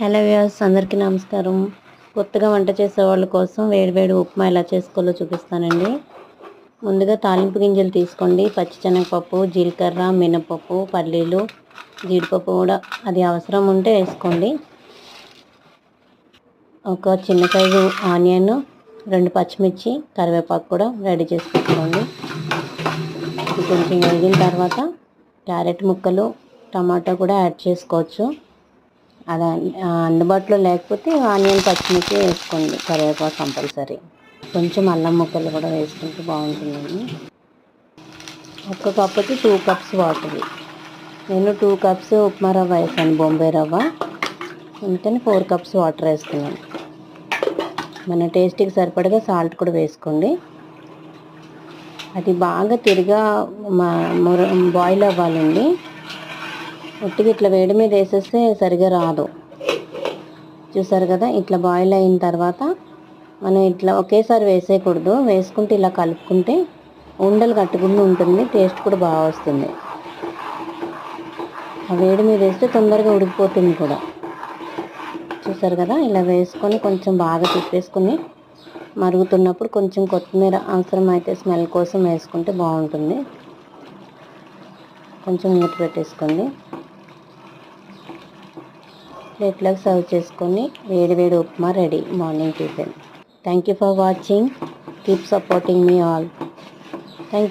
Hello views అందరికీ నమస్కారం. కొత్తగా వంట చేసే వాళ్ళ కోసం వేడివేడి ఉప్మా ఎలా చేసుకోవాలో చూపిస్తానండి. ముందుగా తాలింపు గింజలు తీసుకోండి. పచ్చిశనగపప్పు జీలకర్ర మినపప్పు పల్లీలు జీడిపప్పు కూడా అది అవసరం ఉంటే వేసుకోండి. ఒక చిన్న సైజు ఆనియన్ రెండు పచ్చిమిర్చి కరివేపాకు కూడా రెడీ చేసి పెట్టుకోండి. కొంచెం వేగిన తర్వాత క్యారెట్ ముక్కలు టమాటా కూడా యాడ్ చేసుకోవచ్చు. అలా అందుబాటులో లేకపోతే ఆనియన్ పచ్చిమిర్చి వేసుకోండి. కరివేపాకు కంపల్సరీ. కొంచెం అల్లం ముక్కలు కూడా వేసుకుంటే బాగుంటుందండి. ఒక్క కప్పుకి టూ కప్స్ వాటర్. నేను టూ కప్స్ ఉప్మా రవ్వ వేసాను బొంబాయి రవ్వ. అందుకని ఫోర్ కప్స్ వాటర్ వేసుకున్నాను. మన టేస్ట్కి సరిపడగా సాల్ట్ కూడా వేసుకోండి. అది బాగా తిరిగా బాయిల్ అవ్వాలండి. ఉట్టిగా ఇట్లా వేడి మీద వేసేస్తే సరిగా రాదు. చూసారు కదా ఇట్లా బాయిల్ అయిన తర్వాత మనం ఇట్లా ఒకేసారి వేసేయకూడదు. వేసుకుంటే ఇలా కలుపుకుంటే ఉండలు కట్టుకుండా ఉంటుంది టేస్ట్ కూడా బాగా వస్తుంది. ఆ వేడి మీద వేస్తే తొందరగా ఉడికిపోతుంది కూడా. చూసారు కదా ఇలా వేసుకొని కొంచెం బాగా తిప్పేసుకొని మరుగుతున్నప్పుడు కొంచెం కొత్తిమీర అవసరం అయితే స్మెల్ కోసం వేసుకుంటే బాగుంటుంది. కొంచెం మూత పెట్టేసుకోండి. ప్లేట్లకు సర్వ్ చేసుకొని వేడి వేడి upma ready morning tiffin. Thank you for watching keep supporting me all